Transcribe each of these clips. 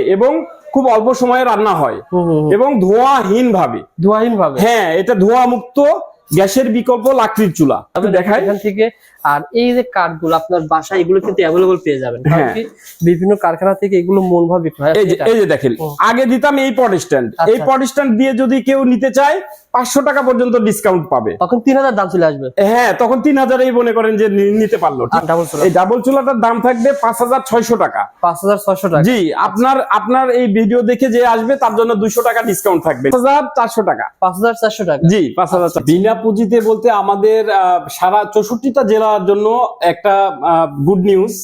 এবং খুব অল্প সময়ে রান্না হয়। এবং ধোঁয়াহীন ভাবে ধোঁয়াহীন ভাবে হ্যাঁ এটা ধোঁয়া মুক্ত গ্যাসের বিকল্প লাকড়ির চুলা। দেখায় এখান থেকে আর এই যে কাঠগুলো আপনার বাসায় এগুলো কিন্তু অ্যাভেলেবল পেয়ে যাবেন। হ্যাঁ। বিভিন্ন কারখানা থেকে এগুলো মন ভাবে বিক্রি হয়। এই যে দেখেন আগে দিতাম এই পট স্ট্যান্ড আচ্ছা। এই পট স্ট্যান্ড দিয়ে যদি কেউ নিতে চায় পাঁচশো টাকা পর্যন্ত ডিসকাউন্ট পাবে। তখন তিন হাজার দাম চলে আসবে। হ্যাঁ তখন তিন হাজারেই মনে করেন যে নিতে পারল। ডাবল এই ডাবল চুলাটার দাম থাকবে পাঁচ হাজার ছয়শো টাকা। পাঁচ হাজার ছয়শো টাকা। জি আপনার আপনার এই ভিডিও দেখে যে আসবে তার জন্য দুইশো টাকা ডিসকাউন্ট থাকবে। পাঁচ হাজার চারশো টাকা। পাঁচ হাজার চারশো টাকা। জি পাঁচ হাজার টাকা। বিনা পুঁজিতে বলতে আমাদের সারা চৌষট্টিটা জেলার জন্য একটা গুড নিউজ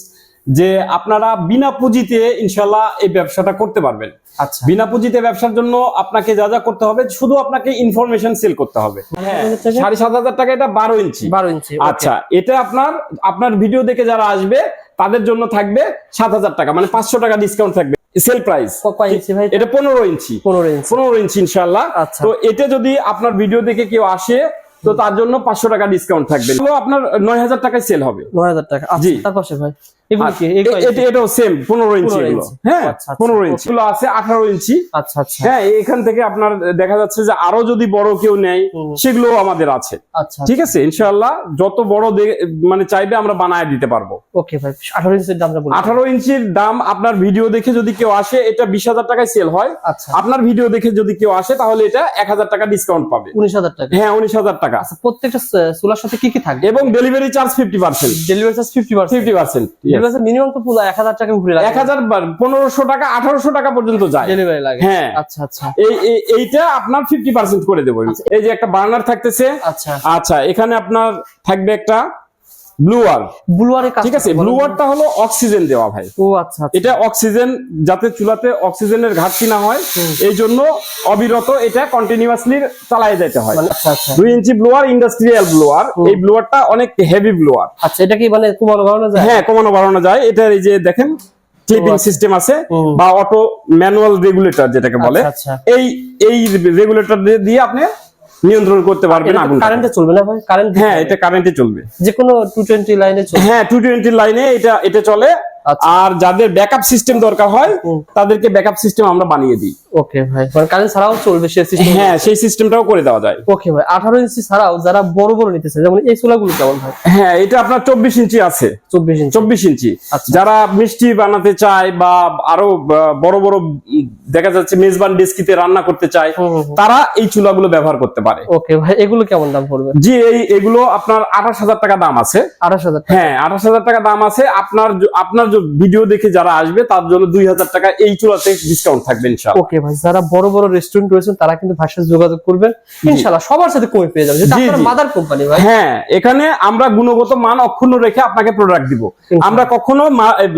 যে আপনারা বিনা পুঁজিতে ইনশাল্লাহ এই ব্যবসাটা করতে পারবেন। আচ্ছা। বিনা পুঁজিতে ব্যবসার জন্য আপনাকে যা যা করতে হবে শুধু আপনাকে ইনফরমেশন সেল করতে হবে। হ্যাঁ। সাড়ে সাত হাজার টাকা এটা বারো ইঞ্চি। বারো ইঞ্চি আচ্ছা এটা আপনার আপনার ভিডিও দেখে যারা আসবে তাদের জন্য থাকবে সাত হাজার টাকা মানে পাঁচশো টাকা ডিসকাউন্ট থাকবে। সেল প্রাইস এটা পনেরো ইঞ্চি। পনেরো ইঞ্চি। পনেরো ইঞ্চি ইনশাল্লাহ আচ্ছা। তো এটা যদি আপনার ভিডিও দেখে কেউ আসে তো তার জন্য পাঁচশো টাকা ডিসকাউন্ট থাকবে। আপনার নয় হাজার টাকায় সেল হবে। নয় হাজার টাকা। আচ্ছা জি। তার পাশে ভাই। এটাও সেম পনেরো ইঞ্চি এগুলো। হ্যাঁ? আচ্ছা, আচ্ছা, পনেরো ইঞ্চি। এগুলো আছে আঠারো ইঞ্চি। আচ্ছা আচ্ছা। হ্যাঁ এখান থেকে আপনার দেখা যাচ্ছে যে আরও যদি বড় কেউ নেয় সেগুলো আমাদের আছে। আচ্ছা ঠিক আছে? ইনশাআল্লাহ যত বড় মানে চাইবে আমরা বানায় দিতে পারব। ওকে ভাই আঠারো ইঞ্চির দামটা আঠারো ইঞ্চির দাম আপনার ভিডিও দেখে যদি কেউ আসে এটা বিশ হাজার টাকায় সেল হয়। আচ্ছা। আপনার ভিডিও দেখে যদি কেউ আসে তাহলে এটা এক হাজার টাকা ডিসকাউন্ট পাবে। উনিশ হাজার টাকা? হ্যাঁ উনিশ হাজার টাকা। আচ্ছা প্রত্যেকটা স- চুলার সাথে কি কি থাকবে? এবং delivery charge fifty percent delivery charge fifty percent fifty percent minimum তো পুরো এক হাজার টাকা উপরে লাগে। এক হাজার পনেরোশো টাকা আঠারোশো টাকা পর্যন্ত যায়। ডেলিভারি লাগে। হ্যাঁ। আচ্ছা আচ্ছা। এই এই- এইটা আপনার ফিফটি পার্সেন্ট করে দেবো। এই যে একটা বার্নার থাকতেছে। আচ্ছা। আচ্ছা এখানে আপনার থাকবে একটা ব্লুয়ার ব্লুয়ারে ঠিক আছে ব্লুয়ারটা হলো অক্সিজেন দেওয়া ভাই। ও আচ্ছা আচ্ছা। এটা অক্সিজেন যাতে চুলাতে অক্সিজেনের ঘাটতি না হয় এই জন্য অবিরত এটা কন্টিনিউয়াসলি চালায় যেতে হয়। মানে আচ্ছা আচ্ছা। দুই ইঞ্চি ব্লোয়ার ইন্ডাস্ট্রিয়াল ব্লোয়ার এই ব্লোয়ারটা অনেক হেভি ব্লোয়ার আচ্ছা এটা কি মানে কমানো বাড়ানো যায়? হ্যাঁ কমানো বাড়ানো যায়। এটা এই যে দেখেন ক্লিপিং। সিস্টেম আছে বা অটো ম্যানুয়াল রেগুলেটর যেটাকে বলে। এই এই রেগুলেটর দিয়ে আপনি নিয়ন্ত্রণ করতে পারবে না কারেন্টে চলবে না ভাই? কারেন্ট হ্যাঁ এটা কারেন্টে চলবে। যে কোনো টু টোয়েন্টি লাইনে চলবে। হ্যাঁ টু টোয়েন্টি লাইনে এটা এটা চলে। আচ্ছা। আর যাদের ব্যাকআপ সিস্টেম দরকার হয় তাদেরকে ব্যাকআপ সিস্টেম আমরা বানিয়ে দিই। ওকে ভাই। মানে কারেন্ট ছাড়াও চলবে সে সিস্টেম হ্যাঁ সেই সিস্টেমটাও করে দেওয়া যায়। ওকে ভাই। আঠারো ইঞ্চি ছাড়াও যারা বড় বড় নিতেছে যেমন এই চুলাগুলো কেমন ভাই? হ্যাঁ এটা আপনার চব্বিশ ইঞ্চি আছে। চব্বিশ ইঞ্চি। চব্বিশ ইঞ্চি। আচ্ছা। যারা মিষ্টি বানাতে চায় বা আরও বড় বড় দেখা যাচ্ছে মেজবান ডেস্কিতে রান্না করতে চায়। তারা এই চুলাগুলো ব্যবহার করতে পারে। ওকে ভাই এগুলো কেমন দাম পড়বে? জি এই এগুলো আপনার আঠাশ হাজার টাকা দাম আছে। আঠাশ হাজার টাকা। হ্যাঁ আঠাশ হাজার টাকা দাম আছে। আপনার আপনার যে ভিডিও দেখে যারা আসবে তার জন্য দুই হাজার টাকা এই চুলাতে ডিসকাউন্ট থাকবে ইনশাআল্লাহ। ওকে ভাই যারা বড় বড় রেস্টুরেন্ট রয়েছেন তারা কিন্তু সাথে যোগাযোগ করবেন। ইনশাল্লাহ সবার সাথে কমে পেয়ে যাবে যেটা আপনার মাদার কোম্পানি ভাই। হ্যাঁ এখানে আমরা গুণগত মান অক্ষুণ্ণ রেখে আপনাকে প্রোডাক্ট দিব। আমরা কখনো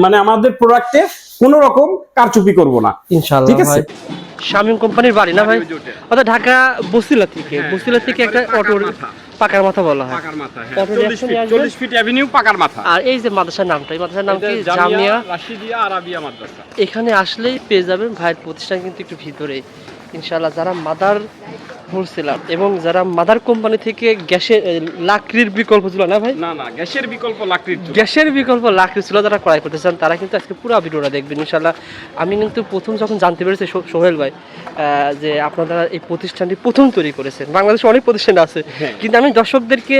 মানে আমাদের প্রোডাক্টে কোনো রকম কারচুপি করব না। ইনশাআল্লাহ ঠিক আছে? শামিম কোম্পানির বাড়ি না ভাই? অর্থাৎ ঢাকা বসিলা থেকে। বসিলা থেকে একটা অটো পাকার মাথা বলা হয়। পাকার মাথা হ্যাঁ। চল্লিশ চল্লিশ ফিট- ফিট চল্লিশ ফিট অ্যাভিনিউ পাকার মাথা। আর এই যে মাদ্রাসার নামটা এই মাদ্রাসার নাম কি? জামিয়া রাশিদিয়া আরাবিয়া মাদ্রাসা। এখানে আসলেই পেয়ে যাবেন ভাইয়ের প্রতিষ্ঠান কিন্তু একটু ভিতরে ইনশাআল্লাহ যারা মাদার হোলসেলার এবং যারা মাদার কোম্পানি থেকে গ্যাসের লাকড়ির বিকল্প ছিল না ভাই? না না গ্যাসের বিকল্প লাকড়ির গ্যাসের বিকল্প লাকড়ি ছিল যারা ক্রয় করতে চান তারা কিন্তু আজকে পুরো ভিডিওটা দেখবেন ইনশাল্লাহ আমি কিন্তু প্রথম যখন জানতে পেরেছি সোহেল ভাই যে আপনারা এই প্রতিষ্ঠানটি প্রথম তৈরি করেছেন বাংলাদেশে অনেক প্রতিষ্ঠান আছে হ্যাঁ। কিন্তু আমি দর্শকদেরকে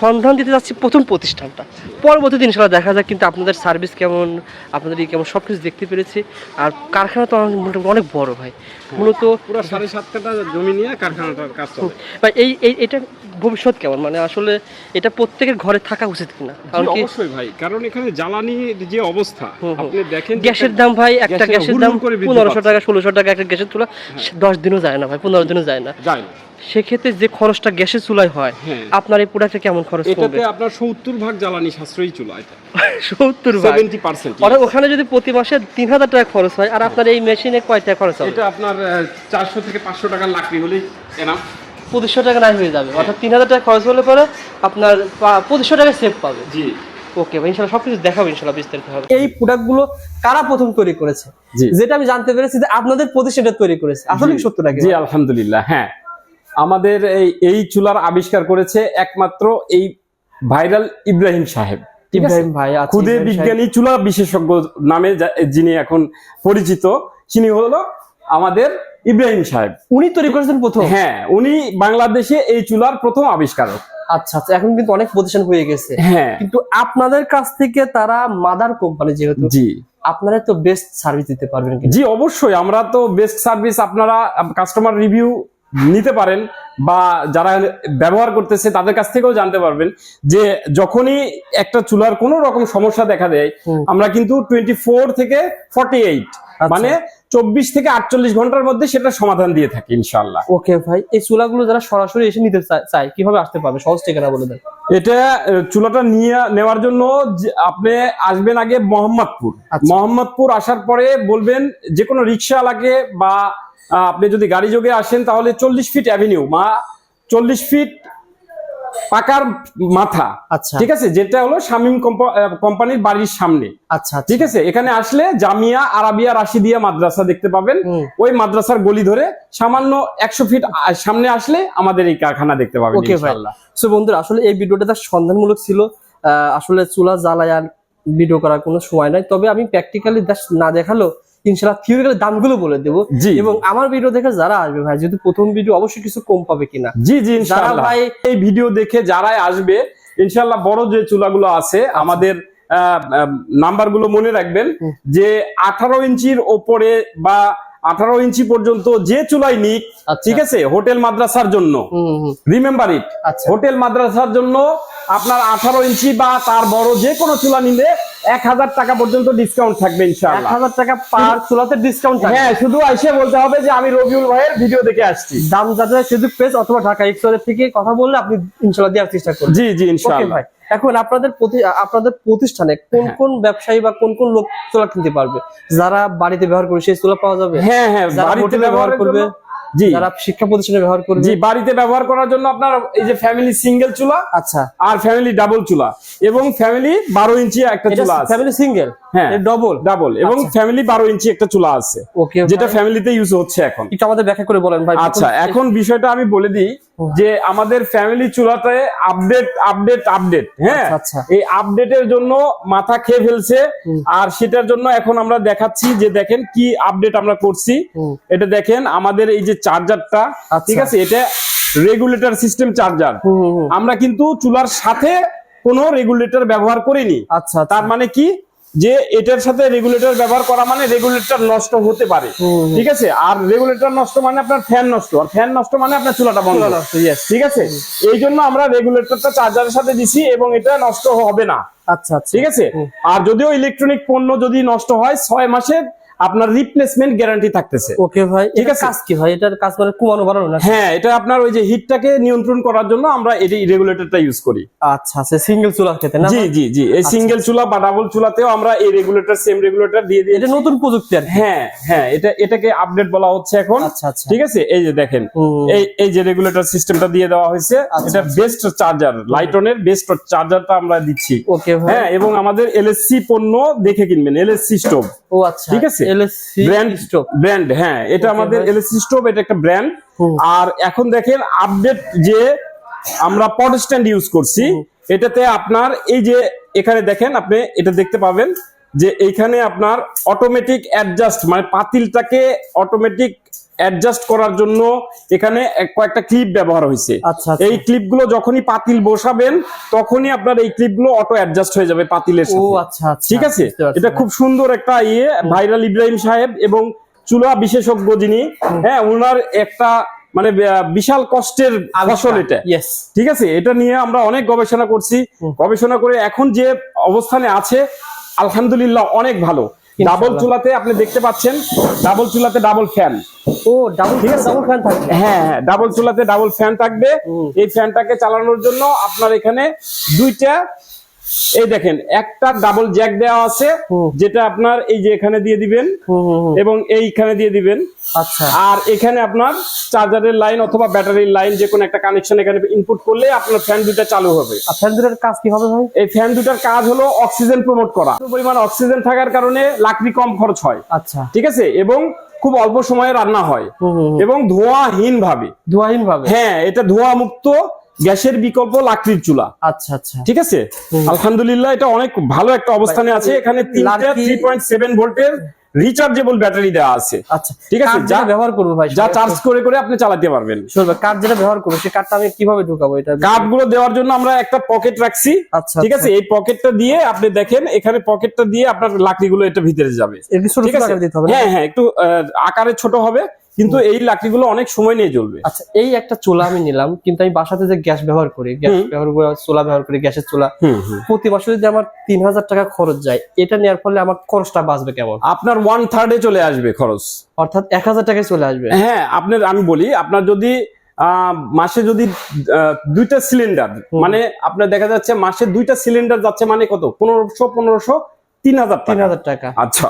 সন্ধান দিতে যাচ্ছি প্রথম প্রতিষ্ঠানটা। পরবর্তীতে ইনশাল্লাহ দেখা যায় কিন্তু আপনাদের সার্ভিস কেমন আপনাদের কেমন সব কিছু দেখতে পেরেছি। আর কারখানা তো আমার মোটামুটি অনেক বড় ভাই। মূলত পুরো সাড়ে সাত জমি নিয়ে কারখানাটার কাজ চলে। ভাই এই এটা ভবিষ্যৎ কেমন? মানে আসলে এটা প্রত্যেকের ঘরে থাকা উচিত কিনা? কারণ কি অবশ্যই ভাই। কারণ এখানে জ্বালানির যে অবস্থা। আপনি দেখেন গ্যাসের দাম ভাই একটা গ্যাসের দাম পনেরোশো। টাকা ষোলোশো টাকা একটা গ্যাসের তুলা দশ দিনও যায় না ভাই পনেরো দিনও যায় না। যায় না। সেক্ষেত্রে যে খরচটা গ্যাসের চুলায় হয় হ্যাঁ। আপনার এই প্রোডাক্টে কেমন খরচ এটাতে পড়বে? আপনার সত্তর ভাগ জ্বালানি সাশ্রয়ী চুলা এটা। সত্তর ভাগ। সেভেন্টি পার্সেন্ট মানে ওখানে যদি প্রতি মাসে তিন হাজার টাকা খরচ হয় আর আপনার এই মেশিনে কয় টাকা খরচ হবে? এটা আপনার চারশো থেকে পাঁচশো টাকার লাকড়ি হলেই এনাম পঁচিশশো টাকা নাই হয়ে যাবে। অর্থাৎ তিন হাজার টাকা খরচ হলে পরে আপনার পঁচিশশো টাকা সেভ পাবে। জি। ওকে ভাই ইনশাল্লাহ সবকিছু দেখাবো ইনশাল্লাহ বিস্তারিত হবে এই প্রোডাক্টগুলো কারা প্রথম তৈরি করেছে? যেটা আমি জানতে পেরেছি যে আপনাদের প্রতিষ্ঠানটা তৈরি করেছে। আসলে সত্য নাকি জি আলহামদুলিল্লাহ হ্যাঁ। আমাদের এই এই চুলার আবিষ্কার করেছে একমাত্র এই ভাইরাল ইব্রাহিম সাহেব। ইব্রাহিম ভাই আচ্ছা, খুদে বিজ্ঞানী চুলা বিশেষজ্ঞ নামে যিনি এখন পরিচিত তিনি হলো আমাদের ইব্রাহিম সাহেব। উনি তৈরি করেছেন প্রথম? হ্যাঁ উনি বাংলাদেশে এই চুলার প্রথম আবিষ্কারক। আচ্ছা আচ্ছা এখন কিন্তু অনেক প্রতিষ্ঠান হয়ে গেছে। হ্যাঁ। কিন্তু আপনাদের কাছ থেকে তারা মাদার কোম্পানি যেহেতু জি। আপনারা তো বেস্ট সার্ভিস দিতে পারবেন জি অবশ্যই আমরা তো বেস্ট সার্ভিস আপনারা কাস্টমার রিভিউ নিতে পারেন বা যারা ব্যবহার করতেছে তাদের কাছ থেকেও জানতে পারবেন যে যখনই একটা চুলার কোনো রকম সমস্যা দেখা দেয় আমরা কিন্তু টোয়েন্টি ফোর থেকে ফর্টি আচ্ছা। মানে চব্বিশ থেকে আটচল্লিশ ঘণ্টার মধ্যে সেটা সমাধান দিয়ে থাকি ইনশাল্লাহ ওকে ভাই এই চুলাগুলো যারা সরাসরি এসে নিতে চায় কীভাবে আসতে পারবে? সহজ ঠিকানা বলে দেন। এটা চুলাটা নিয়ে নেওয়ার জন্য আপনি আসবেন আগে মোহাম্মদপুর। আচ্ছা। মোহাম্মদপুর আসার পরে বলবেন যে কোনো রিক্সাওয়ালাকে বা আপনি যদি গাড়ি যোগে আসেন তাহলে চল্লিশ ফিট অ্যাভিনিউ মা চল্লিশ ফিট পাকার মাথা। আচ্ছা। ঠিক আছে? যেটা হলো শামীম কোম্পা- কোম্পানির বাড়ির সামনে। আচ্ছা আচ্ছা। ঠিক আছে? এখানে আসলে জামিয়া আরাবিয়া রাশিদিয়া মাদ্রাসা দেখতে পাবেন। ওই মাদ্রাসার গলি ধরে সামান্য একশো ফিট সামনে আসলে আমাদের এই কারখানা দেখতে পাবেন ওকে সো বন্ধুরা আসলে এই ভিডিওটা তার সন্ধানমূলক ছিল। আহ, আসলে চুলা জ্বালায় আর ভিডিও করার কোনো সময় নাই। তবে আমি প্র্যাকটিক্যালি না দেখাল ইনশাল্লাহ থিওরিক্যালি দামগুলো বলে দেবো। এবং আমার ভিডিও দেখে যারা আসবে ভাই যেহেতু প্রথম ভিডিও অবশ্যই কিছু কম পাবে কিনা। জি জি ইনশাআল্লাহ। ভাই এই ভিডিও দেখে যারাই আসবে ইনশাল্লাহ বড় যে চুলাগুলো আছে আমাদের নাম্বারগুলো মনে রাখবেন যে আঠারো ইঞ্চির ওপরে বা আঠারো ইঞ্চি পর্যন্ত যে চুলাই নিক আচ্ছা। ঠিক আছে হোটেল মাদ্রাসার জন্য। রিমেম্বার ইট আচ্ছা। হোটেল মাদ্রাসার জন্য আপনার আঠারো ইঞ্চি বা তার বড় যে কোনো চুলা নিলে এক হাজার টাকা পর্যন্ত ডিসকাউন্ট থাকবে এক ইনশাআল্লাহ হাজার টাকা পার চুলাতে ডিসকাউন্ট হ্যাঁ শুধু এসে বলতে হবে যে আমি রবিউল ভাইয়ের ভিডিও দেখে আসছি। দাম যাতে শুধু পেজ অথবা ঢাকা থেকে কথা বললে আপনি ইনশাল্লাহ দেওয়ার চেষ্টা করবেন। জি জি ইনশাআল্লাহ। ভাই এখন আপনাদের প্রতি আপনাদের প্রতিষ্ঠানে কোন হ্যাঁ। কোন ব্যবসায়ী বা কোন কোন লোক চুলা কিনতে পারবে? যারা বাড়িতে ব্যবহার করবে সেই চুলা পাওয়া যাবে? হ্যাঁ হ্যাঁ যারা ব্যবহার করবে, যারা শিক্ষা প্রতিষ্ঠানে ব্যবহার করবে। জি বাড়িতে ব্যবহার করার জন্য আপনার এই যে ফ্যামিলি সিঙ্গেল চুলা আচ্ছা। আর ফ্যামিলি ডাবল চুলা এবং ফ্যামিলি বারো ইঞ্চি একটা চুলা আছে। ফ্যামিলি সিঙ্গেল হ্যাঁ। ডবল ডাবল এবং আচ্ছা। ফ্যামিলি বারো ইঞ্চি একটা চুলা আছে ওকে যেটা ফ্যামিলিতে ইউজ হচ্ছে এখন। এটা আমাদের ব্যাখ্যা করে বলেন ভাই। আচ্ছা এখন বিষয়টা আমি বলে দিই। যে আমাদের ফ্যামিলি চুলাতে আপডেট আপডেট আপডেট হ্যাঁ? আচ্ছা, আচ্ছা। এই আপডেটের জন্য মাথা খেয়ে ফেলছে। আর সেটার জন্য এখন আমরা দেখাচ্ছি যে দেখেন কি আপডেট আমরা করছি। এটা দেখেন আমাদের এই যে চার্জারটা আচ্ছা। ঠিক আছে? এটা রেগুলেটর সিস্টেম চার্জার। আমরা কিন্তু চুলার সাথে কোনো রেগুলেটর ব্যবহার করিনি। আচ্ছা। তার মানে কি? যে এটার সাথে রেগুলেটর ব্যবহার করা মানে রেগুলেটর নষ্ট হতে পারে। ঠিক আছে? আর রেগুলেটর নষ্ট মানে আপনার ফ্যান নষ্ট। আর ফ্যান নষ্ট মানে আপনার চুলাটা বন্ধ. ঠিক আছে? এই জন্য আমরা রেগুলেটরটা চার্জারের সাথে দিছি এবং এটা নষ্ট হবে না। আচ্ছা আচ্ছা। ঠিক আছে? আর যদিও ইলেকট্রনিক পণ্য যদি নষ্ট হয় ছয় মাসের আপনার রিপ্লেসমেন্ট গ্যারান্টি থাকতেছে। ওকে ভাই ঠিক এটা আছে। কাজ কি ভাই? এটার কাজ মানে কুয়ানো বাড়ানো না হ্যাঁ এটা আপনার ওই যে হিটটাকে নিয়ন্ত্রণ করার জন্য আমরা এই রেগুলেটরটা ইউজ করি। আচ্ছা আচ্ছা সিঙ্গেল চুলা খেতে না জি জি জি এই সিঙ্গেল চুলা বা ডাবল চুলাতেও আমরা এই রেগুলেটর সেম রেগুলেটর দিয়ে দিই এটা নতুন প্রযুক্তি আর হ্যাঁ হ্যাঁ এটা এটাকে আপডেট বলা হচ্ছে এখন। আচ্ছা আচ্ছা। ঠিক আছে? এই যে দেখেন এই এই যে রেগুলেটর সিস্টেমটা দিয়ে দেওয়া হয়েছে আচ্ছা, এটা বেস্ট চার্জার লাইটনের বেস্ট চার্জারটা আমরা দিচ্ছি। ওকে ভাই। হ্যাঁ এবং আমাদের এলএসসি পণ্য দেখে কিনবেন এলএসসি স্টোভ ও আচ্ছা। ঠিক আছে। এলএসসি ব্র্যান্ড স্টোভ ব্র্যান্ড হ্যাঁ এটা আমাদের। এলএসসি স্টোভ এটা একটা ব্র্যান্ড আর এখন দেখেন আপডেট যে আমরা পট স্ট্যান্ড ইউজ করছি এটাতে আপনার এই যে এখানে দেখেন আপনি এটা দেখতে পাবেন। যে এইখানে আপনার অটোমেটিক অ্যাডজাস্ট মানে পাতিলটাকে অটোমেটিক অ্যাডজাস্ট করার জন্য এখানে কয়েকটা ক্লিপ ব্যবহার হয়েছে। আচ্ছা, আচ্ছা। এই ক্লিপগুলো যখনই পাতিল বসাবেন তখনই আপনার এই ক্লিপগুলো অটো অ্যাডজাস্ট হয়ে যাবে পাতিলের সাথে। আচ্ছা আচ্ছা। ঠিক আছে? এটা খুব সুন্দর একটা ইয়ে ভাইরাল ইব্রাহিম সাহেব এবং চুলা বিশেষজ্ঞ যিনি হ্যাঁ ওনার একটা মানে বিশাল কষ্টের ফসল এটা। ঠিক আছে? এটা নিয়ে আমরা অনেক গবেষণা করছি। গবেষণা করে এখন যে অবস্থানে আছে আলহামদুলিল্লাহ অনেক ভালো। ডাবল চুলাতে আপনি দেখতে পাচ্ছেন ডাবল চুলাতে ডাবল ফ্যান। ও ডাবল ডাবল ফ্যান থাকবে। হ্যাঁ হ্যাঁ ডাবল চুলাতে ডাবল ফ্যান থাকবে। এই ফ্যানটাকে চালানোর জন্য আপনার এখানে দুইটা এই দেখেন একটা ডাবল জ্যাক দেওয়া আছে যেটা আপনার এই যে এখানে দিয়ে দিবেন। এবং এইখানে দিয়ে দিবেন। আচ্ছা। আর এখানে আপনার চার্জারের লাইন অথবা ব্যাটারির লাইন যে কোনো একটা কানেকশন এখানে ইনপুট করলে আপনার ফ্যান দুটা চালু হবে। আর ফ্যান দুটার কাজ কি হবে ভাই? এই ফ্যান দুটার কাজ হলো অক্সিজেন প্রমোট করা। পরিমাণ অক্সিজেন থাকার কারণে লাকড়ি কম খরচ হয়। আচ্ছা। ঠিক আছে? এবং খুব অল্প সময়ে রান্না হয়। এবং ধোঁয়াহীন ভাবে ধোয়াহীন ভাবে হ্যাঁ এটা ধোঁয়া মুক্ত গ্যাসের বিকল্প লাকড়ির চুলা। আচ্ছা আচ্ছা। ঠিক আছে? আলহামদুলিল্লাহ এটা অনেক ভালো একটা অবস্থানে আছে। এখানে তিনটা থ্রি পয়েন্ট সেভেন ভোল্টের রিচার্জেবল ব্যাটারি দেওয়া আছে। আচ্ছা ঠিক আছে, যা- ব্যবহার করব ভাই যা চার্জ করে করে আপনি চালাতে পারবেন। শুনবে কার্ড যেটা ব্যবহার করব সেই কার্ডটা আমি কীভাবে ঢুকাবো এটা কাঠগুলো দেওয়ার জন্য আমরা একটা পকেট রাখছি। আচ্ছা ঠিক আছে? এই পকেটটা দিয়ে আপনি দেখেন এখানে পকেটটা দিয়ে আপনার লাকড়িগুলো এটা ভিতরে যাবে। ঠিক আছে? হ্যাঁ হ্যাঁ একটু আকারে ছোট হবে। কিন্তু এই লাকড়িগুলো অনেক সময় নিয়ে জ্বলবে। আচ্ছা এই একটা চুলা আমি নিলাম কিন্তু আমি বাসাতে যে গ্যাস ব্যবহার করি গ্যাস ব্যবহার করে চুলা ব্যবহার করি গ্যাসের চুলা প্রতি মাসে যদি আমার তিন হাজার টাকা খরচ যায় এটা নেওয়ার ফলে আমার খরচটা বাঁচবে কেমন? আপনার ওয়ান থার্ডে চলে আসবে খরচ। অর্থাৎ এক হাজার টাকায় চলে আসবে। হ্যাঁ আপনার আমি বলি আপনার যদি আহ, মাসে যদি দুইটা সিলিন্ডার মানে আপনার দেখা যাচ্ছে মাসে দুইটা সিলিন্ডার যাচ্ছে মানে কত? পনেরোশো পনেরোশো তিন হাজার তিন হাজার টাকা। আচ্ছা।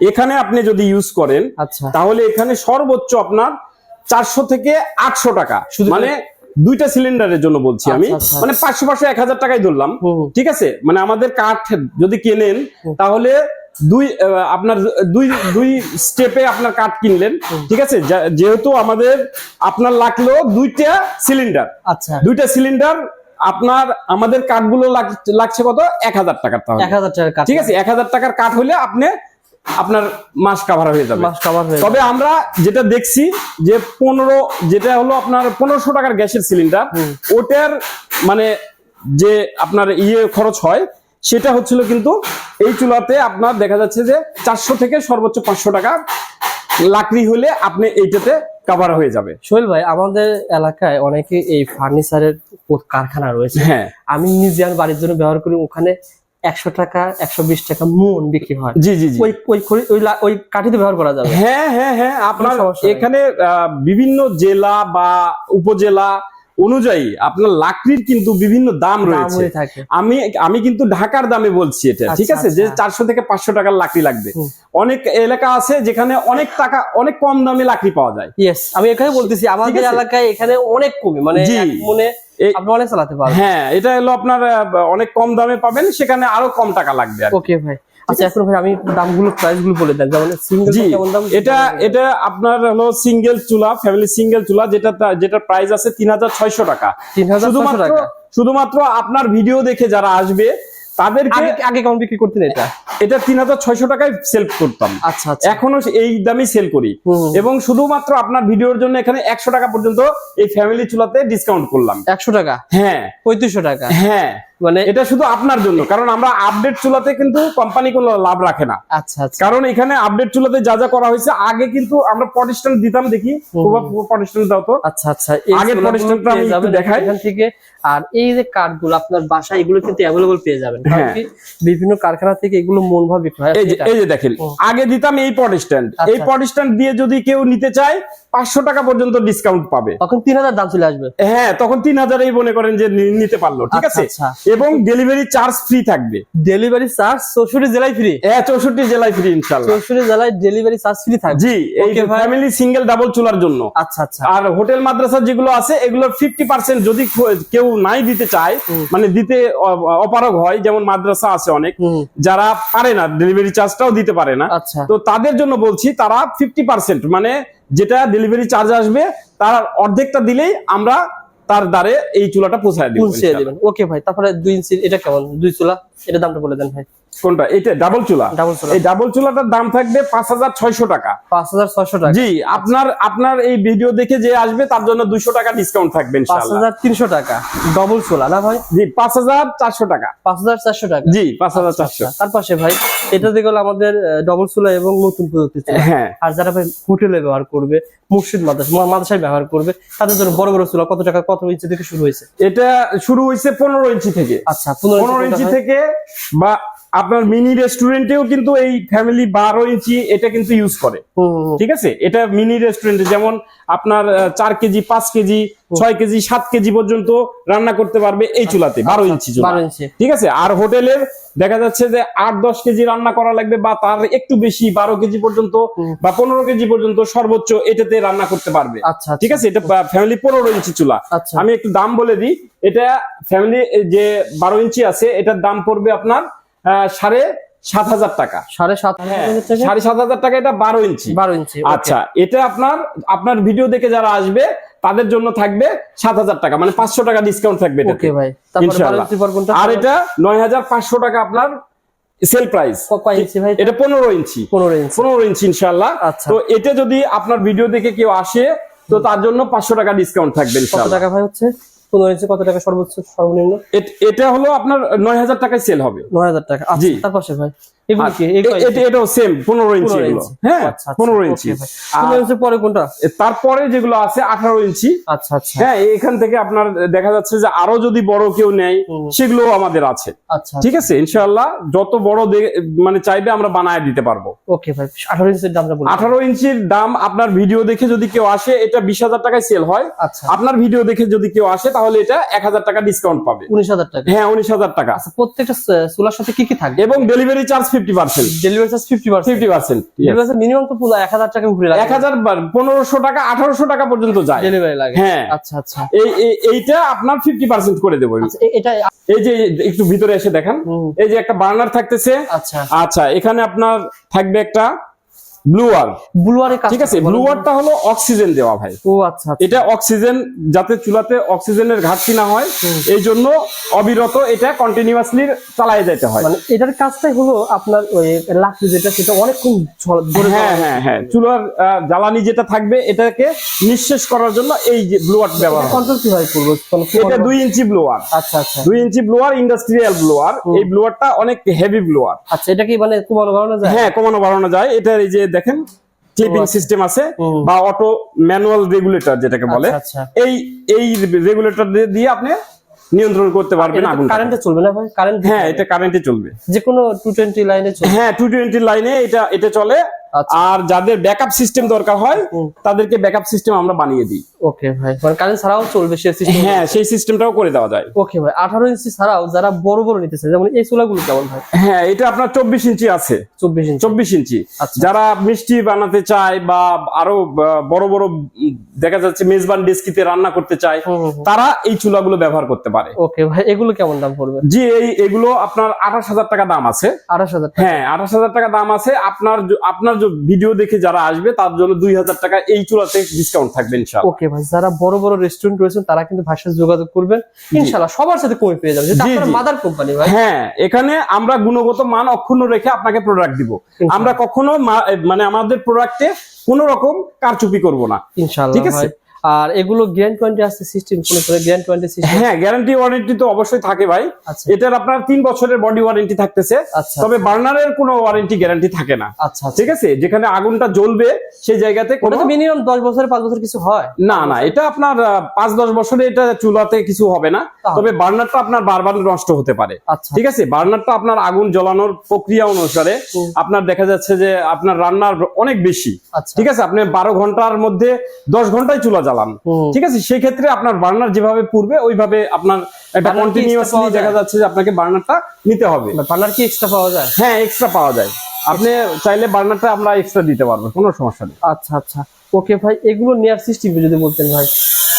এখানে আপনি যদি ইউজ করেন আচ্ছা। তাহলে এখানে সর্বোচ্চ আপনার চারশো থেকে আটশো টাকা। মানে দুইটা সিলিন্ডারের জন্য বলছি আমি। আচ্ছা, আচ্ছা, মানে পাঁচশো পাঁচশো এক হাজার টাকাই ধরলাম। ঠিক আছে? মানে আমাদের কাঠ যদি কেনেন তাহলে দুই আপনার দুই দুই স্টেপে আপনার কাঠ কিনলেন। ঠিক আছে? যেহেতু আমাদের আপনার লাগল দুইটা সিলিন্ডার আচ্ছা। দুইটা সিলিন্ডার আপনার আমাদের কাঠগুলো লাগ- লাগছে কত? এক হাজার টাকার তাহলে। এক হাজার টাকার ঠিক আছে? এক হাজার টাকার কাঠ হলে আপনি আপনার মাস কাভার হয়ে যাবে। মাস কাভার হয়ে তবে আমরা যেটা দেখছি যে পনেরো যেটা হলো আপনার পনেরোশো টাকার গ্যাসের সিলিন্ডার ওটার মানে যে আপনার ইয়ে খরচ হয় সেটা হচ্ছিল কিন্তু এই চুলাতে আপনার দেখা যাচ্ছে যে চারশো থেকে সর্বোচ্চ পাঁচশো টাকা লাকড়ি হলে আপনি এইটাতে কাভার হয়ে যাবে। সোহেল ভাই আমাদের এলাকায় অনেকে এই ফার্নিচারের কারখানা রয়েছে। হ্যাঁ। আমি নিজে আমার বাড়ির জন্য ব্যবহার করি ওখানে একশো টাকা একশো বিশ টাকা মন বিক্রি হয়। জি জি ওই ওই ওই ওই কাঠিতে ব্যবহার করা যাবে। হ্যাঁ হ্যাঁ হ্যাঁ আপনার। এখানে বিভিন্ন জেলা বা উপজেলা অনুযায়ী আপনার লাকড়ির কিন্তু বিভিন্ন দাম রয়েছে। আমি আমি কিন্তু ঢাকার দামে বলছি এটা ঠিক আচ্ছা, আছে যে আচ্ছা। চারশো থেকে পাঁচশো টাকার লাকড়ি লাগবে। অনেক এলাকা আছে যেখানে অনেক টাকা অনেক কম দামে লাকড়ি পাওয়া যায়। আমি এখানে বলতেছি আমাদের এলাকায় এখানে অনেক কমে মানে মনে আপনি চালাতে পারবেন। হ্যাঁ এটা হলো আপনার অনেক কম দামে পাবেন সেখানে আরও কম টাকা লাগবে ওকে ভাই। আচ্ছা এখন ভাই আমি দামগুলো প্রাইসগুলো বলে দেন যেমন সিঙ্গেল কেমন দাম? এটা এটা আপনার হলো সিঙ্গেল চুলা ফ্যামিলি সিঙ্গেল চুলা যেটা যেটা প্রাইস আছে তিন হাজার ছয়শো টাকা। তিন হাজার শুধুমাত্র টাকা। শুধুমাত্র আপনার ভিডিও দেখে যারা আসবে তাদেরকে আগে কেমন বিক্রি করতেন এটা? এটা তিন হাজার ছয়শো টাকায় সেল করতাম। আচ্ছা আচ্ছা। এখনও এই দামই সেল করি। এবং শুধুমাত্র আপনার ভিডিওর জন্য এখানে একশো টাকা পর্যন্ত এই ফ্যামিলি চুলাতে ডিসকাউন্ট করলাম। একশো টাকা? হ্যাঁ। পঁয়ত্রিশশো টাকা? হ্যাঁ। মানে এটা শুধু আপনার জন্য কারণ আমরা আপডেট চুলাতে কিন্তু কোম্পানি কোনো লাভ রাখে না। আচ্ছা আচ্ছা। কারণ এখানে আপডেট চুলাতে যা যা করা হয়েছে আগে কিন্তু আমরা পটিস্টান দিতাম দেখি পটিস্টান দাও তো। আচ্ছা আচ্ছা এই সোলারগুলো পরিষ্কারটা আমি একটু দেখাই। এখান থেকে। আর এই যে কার্ডগুলো আপনার বাসায় এগুলো কিন্তু অ্যাভেলেবল পেয়ে যাবেন। হ্যাঁ। বিভিন্ন কারখানা থেকে এগুলো মন ভাবে বিক্রি হয়। এই যে। এই দেখেন আগে দিতাম এই আচ্ছা। এই পটিস্ট্যান্ড দিয়ে যদি কেউ নিতে চায় পাঁচশো টাকা পর্যন্ত ডিসকাউন্ট পাবে। তখন তিন হাজার দাম চলে আসবে। হ্যাঁ তখন তিন হাজারেই মনে করেন যে নিতে পারল ঠিক আচ্ছা, আছে? আচ্ছা। এবং ডেলিভারি চার্জ ফ্রি থাকবে। ডেলিভারি চার্জ চৌষট্টি জেলায় ফ্রি হ্যাঁ চৌষট্টি জেলায় ফ্রি ইনশাল্লাহ চৌষট্টি জেলায় ডেলিভারি চার্জ ফ্রি থাকবে। জি এই ফ্যামিলি সিঙ্গেল ডাবল চুলার জন্য। আচ্ছা আচ্ছা। আর হোটেল মাদ্রাসা যেগুলো আছে এগুলোর ফিফটি পার্সেন্ট যদি কেউ নাই দিতে চায় মানে দিতে অপারগ হয় যেমন মাদ্রাসা আছে অনেক যারা পারে না ডেলিভারি চার্জটাও দিতে পারে না। আচ্ছা। তো তাদের জন্য বলছি তারা ফিফটি পার্সেন্ট মানে যেটা ডেলিভারি চার্জ আসবে তার অর্ধেকটা দিলেই আমরা তার দ্বারে এই চুলাটা পৌঁছায় দিবেন ওকে ভাই তারপরে দুই ইঞ্চি এটা কেমন? দুই চুলা? এটা দামটা বলে দেন ভাই। কোনটা? এটা ডাবল চুলা। ডাবল চুলা। এই ডাবল চুলাটার দাম থাকবে পাঁচ হাজার ছয়শো টাকা। পাঁচ হাজার ছয়শো টাকা। জি আপনার আপনার এই ভিডিও দেখে যে আসবে তার জন্য দুইশো টাকা ডিসকাউন্ট থাকবে পাঁচ হাজার তিনশো টাকা। ডবল চুলা না ভাই? জি পাঁচ হাজার চারশো টাকা। পাঁচ হাজার চারশো টাকা। জি পাঁচ হাজার চারশো। আচ্ছা, তার পাশে ভাই এটা দেখে হলো আমাদের ডবল চুলা এবং নতুন প্রযুক্তি হ্যাঁ। আর যারা ভাই হোটেলে ব্যবহার করবে মুর্শিদ মাদ্রাসা মাদ্রাসায় ব্যবহার করবে তাদের জন্য বড় বড় চুলা কত টাকা কত ইঞ্চি থেকে শুরু হয়েছে? এটা শুরু হয়েছে পনেরো ইঞ্চি থেকে। আচ্ছা পনেরো ইঞ্চি থেকে বা আপনার মিনি রেস্টুরেন্টেও কিন্তু এই ফ্যামিলি বারো ইঞ্চি এটা কিন্তু ইউজ করে। ঠিক আছে? এটা মিনি রেস্টুরেন্টে যেমন আপনার চার কেজি পাঁচ কেজি ছয় কেজি সাত কেজি পর্যন্ত রান্না করতে পারবে এই চুলাতে বারো ইঞ্চি ঠিক আছে? আর হোটেলের দেখা যাচ্ছে যে আট দশ কেজি রান্না করা লাগবে বা তার একটু বেশি বারো কেজি পর্যন্ত বা পনেরো কেজি পর্যন্ত সর্বোচ্চ এটাতে রান্না করতে পারবে। আচ্ছা ঠিক আছে? এটা ফ্যামিলি পনেরো ইঞ্চি চুলা। আচ্ছা। আমি একটু দাম বলে দিই। এটা ফ্যামিলি যে বারো ইঞ্চি আছে এটার দাম পড়বে আপনার সাড়ে সাত হাজার টাকা। সাড়ে সাত হ্যাঁ সাড়ে সাত হাজার টাকা এটা বারো ইঞ্চি। বারো ইঞ্চি আচ্ছা এটা আপনার আপনার ভিডিও দেখে যারা আসবে তাদের জন্য থাকবে সাত হাজার টাকা মানে পাঁচশো টাকা ডিসকাউন্ট থাকবে আর এটা নয় হাজার পাঁচশো টাকা আপনার সেল প্রাইস এটা পনেরো ইঞ্চি। পনেরো ইঞ্চি। পনেরো ইঞ্চি ইনশাল্লাহ আচ্ছা। তো এটা যদি আপনার ভিডিও দেখে কেউ আসে তো তার জন্য পাঁচশো টাকা ডিসকাউন্ট থাকবে ইনশাল্লাহ টাকা ভাই হচ্ছে? পনেরো ইঞ্চি কত টাকা সর্বোচ্চ সর্বনিম্ন? এটা হলো আপনার নয় হাজার টাকায় সেল হবে। নয় হাজার টাকা। আচ্ছা তার পাশে ভাই? এটাও সেম পনেরো ইঞ্চি। হ্যাঁ পনেরো ইঞ্চি। পরে কোনটা? তারপরে যেগুলো আছে আঠারো ইঞ্চি। আচ্ছা আচ্ছা। হ্যাঁ এখান থেকে আপনার দেখা যাচ্ছে যে আরও যদি বড় কেউ নেয় সেগুলো আমাদের আছে। আচ্ছা ঠিক আছে? ইনশাআল্লাহ যত বড় মানে চাইবে আমরা বানায় দিতে পারব। ওকে ভাই আঠারো ইঞ্চির দামটা আঠারো ইঞ্চির দাম আপনার ভিডিও দেখে যদি কেউ আসে এটা বিশ হাজার টাকায় সেল হয়। আচ্ছা। আপনার ভিডিও দেখে যদি কেউ আসে তাহলে এটা এক হাজার টাকা ডিসকাউন্ট পাবে। উনিশ হাজার টাকা? হ্যাঁ উনিশ হাজার টাকা। প্রত্যেকটা চুলার সাথে কি কি থাকবে? এবং delivery charge fifty percent delivery charge fifty fifty percent delivery charge minimum তো পুরো এক হাজার টাকা উপরে এক হাজার পনেরোশো টাকা আঠারোশো টাকা পর্যন্ত যায়। ডেলিভারি লাগে। হ্যাঁ। আচ্ছা আচ্ছা। এই এই- এইটা আপনার ফিফটি পার্সেন্ট করে দেবো। আচ্ছা এটা এই যে একটু ভিতরে এসে দেখেন। এই যে একটা বার্নার থাকতেছে। আচ্ছা। আচ্ছা এখানে আপনার থাকবে একটা ব্লুয়ারে কাজ ঠিক আছে বলেন। ব্লু ওয়ারটা হলো অক্সিজেন দেওয়া ভাই। ও আচ্ছা আচ্ছা। এটা অক্সিজেন যাতে চুলাতে অক্সিজেনের ঘাটতি না হয় এই জন্য অবিরত এটা কন্টিনিউয়াসলি চালায় যেতে হয়। মানে এটার কাজটাই হলো আপনার ওই লাকড়ি যেটা সেটা অনেকক্ষণ ধরে হ্যাঁ হ্যাঁ হ্যাঁ। চুলার জ্বালানি যেটা থাকবে এটাকে নিঃশেষ করার জন্য এই যে ব্লোয়ার ব্যবহার কন্ট্রোল কীভাবে করব? এটা দুই ইঞ্চি ব্লোয়ার আচ্ছা আচ্ছা। দুই ইঞ্চি ব্লোয়ার ইন্ডাস্ট্রিয়াল ব্লোয়ার এই ব্লোয়ারটা অনেক হেভি ব্লোয়ার আচ্ছা এটা কি মানে কমানো বাড়ানো যায়? হ্যাঁ কমানো বাড়ানো যায়। এটার এই যে দেখেন ক্লিপিং আচ্ছা। সিস্টেম আছে বা অটো ম্যানুয়াল রেগুলেটর যেটাকে বলে। আচ্ছা, আচ্ছা। এই এই রেগুলেটর দিয়ে আপনি নিয়ন্ত্রণ করতে পারবেন আগুন কারেন্টে চলবে না ভাই? কারেন্ট হ্যাঁ এটা কারেন্টে চলবে। যে কোনো টু টোয়েন্টি লাইনে চলবে। হ্যাঁ টু টোয়েন্টি লাইনে এটা এটা চলে। আর যাদের ব্যাকআপ সিস্টেম দরকার হয় তাদেরকে ব্যাকআপ সিস্টেম আমরা বানিয়ে দিই। ওকে ভাই। মানে কারেন্ট ছাড়াও চলবে সে সিস্টেম হ্যাঁ সেই সিস্টেমটাও করে দেওয়া যায়। ওকে ভাই। আঠারো ইঞ্চি ছাড়াও যারা বড় বড় নিতেছে যেমন এই চুলাগুলো কেমন ভাই? হ্যাঁ এটা আপনার চব্বিশ ইঞ্চি আছে। চব্বিশ ইঞ্চি চব্বিশ ইঞ্চি আচ্ছা। যারা মিষ্টি বানাতে চায় বা আরও বড় বড় দেখা যাচ্ছে মেজবান ডেস্কিতে রান্না করতে চায়। তারা এই চুলাগুলো ব্যবহার করতে পারে। ওকে ভাই। এগুলো কেমন দাম পড়বে? জি এই এগুলো আপনার আঠাশ হাজার টাকা দাম আছে। আঠাশ হাজার টাকা। হ্যাঁ আঠাশ হাজার টাকা দাম আছে। আপনার আপনার ভিডিও দেখে যারা আসবে তার জন্য দুই হাজার টাকা এই চুলাতে ডিসকাউন্ট থাকবে ইনশাআল্লাহ। ওকে ভাই যারা বড় বড় রেস্টুরেন্ট রয়েছেন তারা কিন্তু ভাইয়ের সাথে যোগাযোগ করবেন। ইনশাল্লাহ সবার সাথে কমে পেয়ে যাবে যেটা আপনার মাদার কোম্পানি ভাই। হ্যাঁ এখানে আমরা গুণগত মান অক্ষুণ্ণ রেখে আপনাকে প্রোডাক্ট দিব। আমরা কখনো মানে আমাদের প্রোডাক্টে কোন রকম কারচুপি করব না। ইনশাল্লাহ ঠিক আছে। আর এগুলো গ্র্যান্ড টোয়েন্টি আছে সিস্টেম কোন করে গ্র্যান্ড টোয়েন্টি সিস্টেম হ্যাঁ গ্যারান্টি ওয়ারেন্টি তো অবশ্যই থাকে ভাই। আচ্ছা। এটার আপনার তিন বছরের বডি ওয়ারেন্টি থাকতেছে। আচ্ছা তবে বার্নারের কোনো ওয়ারেন্টি গ্যারান্টি থাকে না। আচ্ছা আচ্ছা। ঠিক আছে? যেখানে আগুনটা জ্বলবে সেই জায়গাতে কোনো তো মিনিমাম দশ বছর পাঁচ বছর কিছু হয়। না না এটা আপনার আহ, পাঁচ দশ বছরে এটা চুলাতে কিছু হবে না। তবে বার্নারটা আপনার বারবার নষ্ট হতে পারে। আচ্ছা। ঠিক আছে? বার্নারটা আপনার আগুন জ্বলানোর প্রক্রিয়া অনুসারে আপনার দেখা যাচ্ছে যে আপনার রান্নার অনেক বেশি। আচ্ছা। ঠিক আছে? আপনি বারো ঘণ্টার মধ্যে দশ ঘন্টায় চুলা হুম। ঠিক আছে সেই ক্ষেত্রে আপনার বার্নার যেভাবে পূর্বে ওইভাবে আপনার একটা কন্টিনিউয়াসলি দেখা যাচ্ছে যে আপনাকে বার্নারটা নিতে হবে। বার্নার কি এক্সট্রা পাওয়া যায়? হ্যাঁ এক্সট্রা পাওয়া যায়। আপনি চাইলে বার্নারটা আমরা এক্সট্রা দিতে পারব কোনো সমস্যা নেই। আচ্ছা আচ্ছা। ওকে ভাই এগুলো নেয়ার সিস্টেম যদি বলতেন ভাই।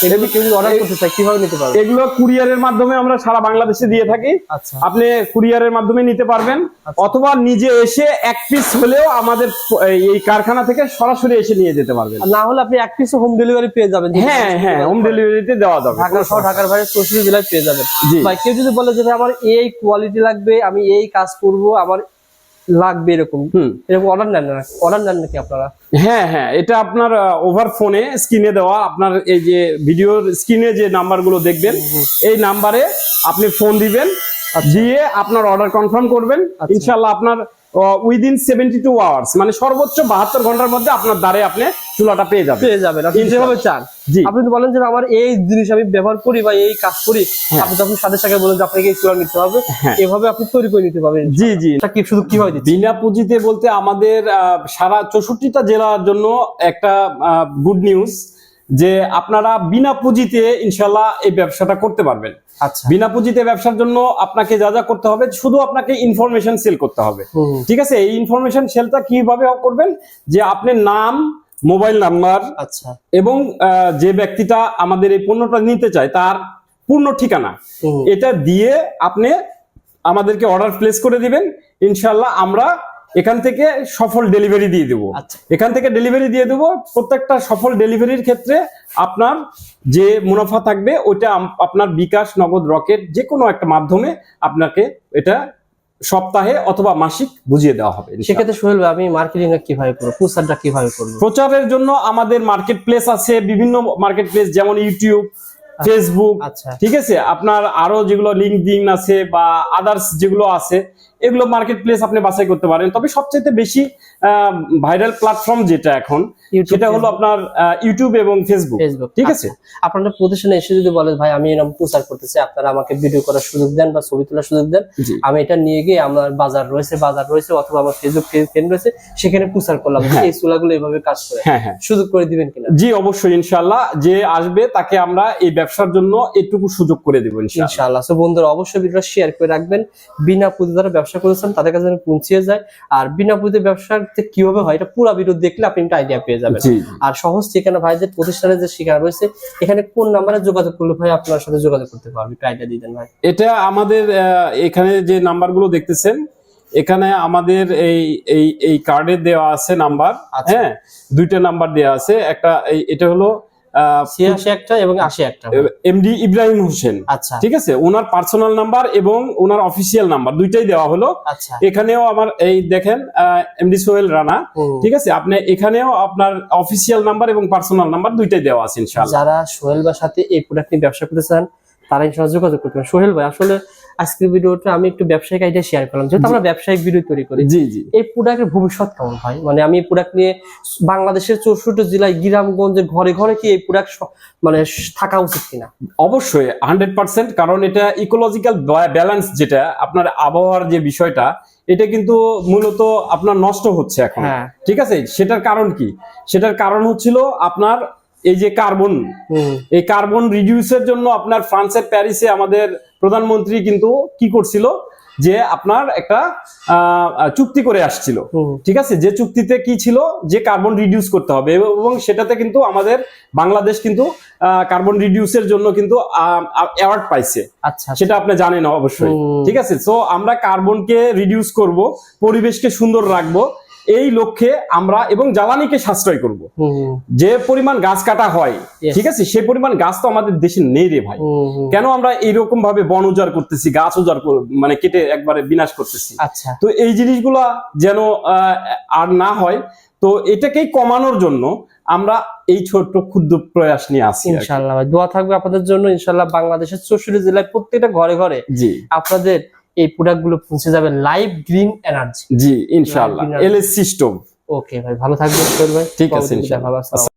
এগুলো কেউ যদি অর্ডার করতে চায় কীভাবে নিতে পারবে? এগুলো কুরিয়ারের মাধ্যমে আমরা সারা বাংলাদেশে দিয়ে থাকি। আচ্ছা। আপনি কুরিয়ারের মাধ্যমে নিতে পারবেন। অথবা নিজে এসে এক পিস হলেও আমাদের এই কারখানা থেকে সরাসরি এসে নিয়ে যেতে পারবেন। না হলে আপনি এক পিস হোম ডেলিভারি পেয়ে যাবেন হ্যাঁ হ্যাঁ হোম ডেলিভারিতে দেওয়া যাবে। ঢাকা সহ ঢাকার বাইরে চৌষট্টি জেলায় পেয়ে যাবেন। ভাই কেউ যদি বলে যে আমার এই কোয়ালিটি লাগবে আমি এই কাজ করব আমার লাগবে এরকম? হুম। এরকম অর্ডার নেন না? অর্ডার নেন নাকি আপনারা? হ্যাঁ হ্যাঁ এটা আপনার ওভার ফোনে স্ক্রিনে দেওয়া। আপনার এই যে ভিডিওর স্ক্রিনে যে নাম্বারগুলো দেখবেন এই নাম্বারে আপনি ফোন দিবেন দিয়ে আপনার অর্ডার কনফার্ম করবেন। আচ্ছা। ইনশাল্লাহ আপনার উইদিন সেভেন্টি টু আওয়ার্স মানে সর্বোচ্চ বাহাত্তর ঘণ্টার মধ্যে আপনার দ্বারে আপনি চুলাটা পেয়ে যাবেন। পেয়ে যাবেন। আপনি যেভাবে চান। জি। আপনি যদি বলেন যে আমার এই জিনিস আমি ব্যবহার করি বা এই কাজ করি আপনি তখন সাথে সাথে বলেন যে আপনাকে এই চুলা নিতে হবে। হ্যাঁ। এভাবে আপনি তৈরি করে নিতে পারবেন। জি জি। এটা কি শুধু কীভাবে দিচ্ছি বিনা পুঁজিতে বলতে আমাদের আহ, সারা চৌষট্টিটা জেলার জন্য একটা গুড নিউজ যে আপনারা বিনা পুঁজিতে ইনশাল্লাহ এই ব্যবসাটা করতে পারবেন। আচ্ছা। বিনা পুঁজিতে ব্যবসার জন্য আপনাকে যা যা করতে হবে শুধু আপনাকে ইনফরমেশন সেল করতে হবে। ঠিক আছে? এই ইনফরমেশন সেলটা কীভাবে করবেন? যে আপনি নাম মোবাইল নাম্বার আচ্ছা। এবং যে ব্যক্তিটা আমাদের এই পণ্যটা নিতে চায় তার পূর্ণ ঠিকানা। এটা দিয়ে আপনি আমাদেরকে অর্ডার প্লেস করে দিবেন। ইনশাল্লাহ আমরা এখান থেকে সফল ডেলিভারি দিয়ে দেবো। আচ্ছা। এখান থেকে ডেলিভারি দিয়ে দেবো। প্রত্যেকটা সফল ডেলিভারির ক্ষেত্রে আপনার যে মুনাফা থাকবে ওইটা আপনার বিকাশ নগদ রকেট যে কোনো একটা মাধ্যমে আপনাকে এটা সপ্তাহে অথবা মাসিক বুঝিয়ে দেওয়া হবে সেক্ষেত্রে সোহেল আমি মার্কেটিং কীভাবে করব প্রচারটা কীভাবে করব? প্রচারের জন্য আমাদের মার্কেট প্লেস আছে বিভিন্ন মার্কেট প্লেস যেমন ইউটিউব ফেসবুক আচ্ছা। ঠিক আছে? আপনার আরও যেগুলো লিঙ্কডিন আছে বা আদার্স যেগুলো আছে এগুলো মার্কেট প্লেস আপনি বাছাই করতে পারেন। তবে সবচেয়ে বেশি ভাইরাল প্ল্যাটফর্ম যেটা এখন সেটা হলো আপনার ইউটিউব এবং ফেসবুক ফেসবুক ঠিক আছে? আপনাদের প্রতিষ্ঠানে এসে যদি বলে ভাই আমি এরকম প্রচার করতেছি আপনারা আমাকে ভিডিও করার সুযোগ দেন বা ছবি তোলার সুযোগ দেন আমি এটা নিয়ে গিয়ে আমার বাজার রয়েছে বাজার রয়েছে অথবা আমার ফেসবুক পেজ রয়েছে সেখানে প্রচার করলাম। হ্যাঁ। এই চুলাগুলো এইভাবে কাজ করে। হ্যাঁ হ্যাঁ। সুযোগ করে দিবেন কিনা? জি অবশ্যই ইনশাল্লাহ যে আসবে তাকে আমরা এই ব্যবসার জন্য এটুকু সুযোগ করে দেবো ইনশাল্লাহ ইনশাআল্লাহ। সো বন্ধুরা অবশ্যই ভিডিওটা শেয়ার করে রাখবেন। বিনা পুঁজি যারা ব্যবসা করেছেন তাদের কাছে পৌঁছিয়ে যায়। আর বিনা পুঁজি ব্যবসাতে কীভাবে হয় এটা পুরো ভিডিও দেখলে আপনি একটা আইডিয়া পেয়ে যাবেন। আর সহজ ঠিকানা যে প্রতিষ্ঠানের যে শিকার রয়েছে এখানে কোন নাম্বারে যোগাযোগ করলে ভাই আপনার সাথে যোগাযোগ করতে পারবে? একটু আইডিয়া দিয়ে দেন ভাই। এটা আমাদের এখানে যে নাম্বারগুলো দেখতেছেন এখানে আমাদের এই এই এই কার্ডে দেওয়া আছে নাম্বার আচ্ছা। হ্যাঁ দুইটা নাম্বার দেওয়া আছে। একটা এটা হলো ছিয়াশি একটা এবং আশি একটা এমডি ইব্রাহিম হোসেন। আচ্ছা। ঠিক আছে? ওনার পার্সোনাল নাম্বার এবং ওনার অফিসিয়াল নাম্বার দুইটাই দেওয়া হলো। আচ্ছা। এখানেও আমার এই দেখেন এমডি সোহেল রানা। ঠিক আছে? আপনি এখানেও আপনার অফিসিয়াল নাম্বার এবং পার্সোনাল নাম্বার দুইটাই দেওয়া আছে ইনশাআল্লাহ। যারা সোহেল ভাইয়ের সাথে এই প্রোডাক্ট নিয়ে ব্যবসা করতে চান তারা ইনশাআল্লাহ যোগাযোগ করতে পারেন। সোহেল ভাই আসলে আজকের ভিডিওটা আমি একটু ব্যবসায়িক আইডিয়া শেয়ার করলাম। যেহেতু আমরা ব্যবসায়িক ভিডিও তৈরি করি জি জি। এই প্রোডাক্টের ভবিষ্যৎ কেমন ভাই মানে আমি এই প্রোডাক্ট নিয়ে বাংলাদেশের চৌষট্টি জেলায় গ্রামগঞ্জে ঘরে ঘরে কি এই প্রোডাক্ট মানে থাকা উচিত কিনা? অবশ্যই হান্ড্রেড পার্সেন্ট কারণ এটা ইকোলজিক্যাল ব্যালেন্স যেটা আপনার আবহাওয়ার যে বিষয়টা এটা কিন্তু মূলত আপনার নষ্ট হচ্ছে এখন। হ্যাঁ। ঠিক আছে? সেটার কারণ কি? সেটার কারণ হচ্ছিল আপনার এই যে কার্বন এই কার্বন রিডিউসের জন্য আপনার ফ্রান্সের প্যারিসে আমাদের প্রধানমন্ত্রী কিন্তু কি করছিল? যে আপনার একটা চুক্তি করে আসছিল। ঠিক আছে? যে চুক্তিতে কি ছিল? যে কার্বন রিডিউস করতে হবে। এবং এবং সেটাতে কিন্তু আমাদের বাংলাদেশ কিন্তু কার্বন রিডিউসের জন্য কিন্তু অ্যাওয়ার্ড পাইছে। আচ্ছা। সেটা আপনি জানেন অবশ্যই। ঠিক আছে? তো আমরা কার্বনকে রিডিউস করব পরিবেশকে সুন্দর রাখব। এই লক্ষ্যে আমরা এবং জ্বালানিকে সাশ্রয় করব। যে পরিমাণ গাছ কাটা হয় ঠিক আছে? সেই পরিমাণ গাছ তো আমাদের দেশে নেই রে ভাই। কেন আমরা এইরকম ভাবে বন উজাড় করতেছি গাছ উজাড় মানে কেটে একবারে বিনাশ করতেছি? আচ্ছা। তো এই জিনিসগুলা যেন আর না হয় তো এটাকেই কমানোর জন্য আমরা এই ছোট্ট ক্ষুদ্র প্রয়াস নিয়ে আসি ইনশাল্লাহ দোয়া থাকবে আপনাদের জন্য। ইনশাল্লাহ বাংলাদেশের চৌষট্টি জেলায় প্রত্যেকটা ঘরে ঘরে আপনাদের এই প্রোডাক্টগুলো পৌঁছে যাবে লাইভ গ্রিন এনার্জি জি ইনশাআল্লাহ. এলএসসি স্টোভ ওকে ভাই ভালো থাকবেন ভাই। ঠিক আছে, ইনশাআল্লাহ।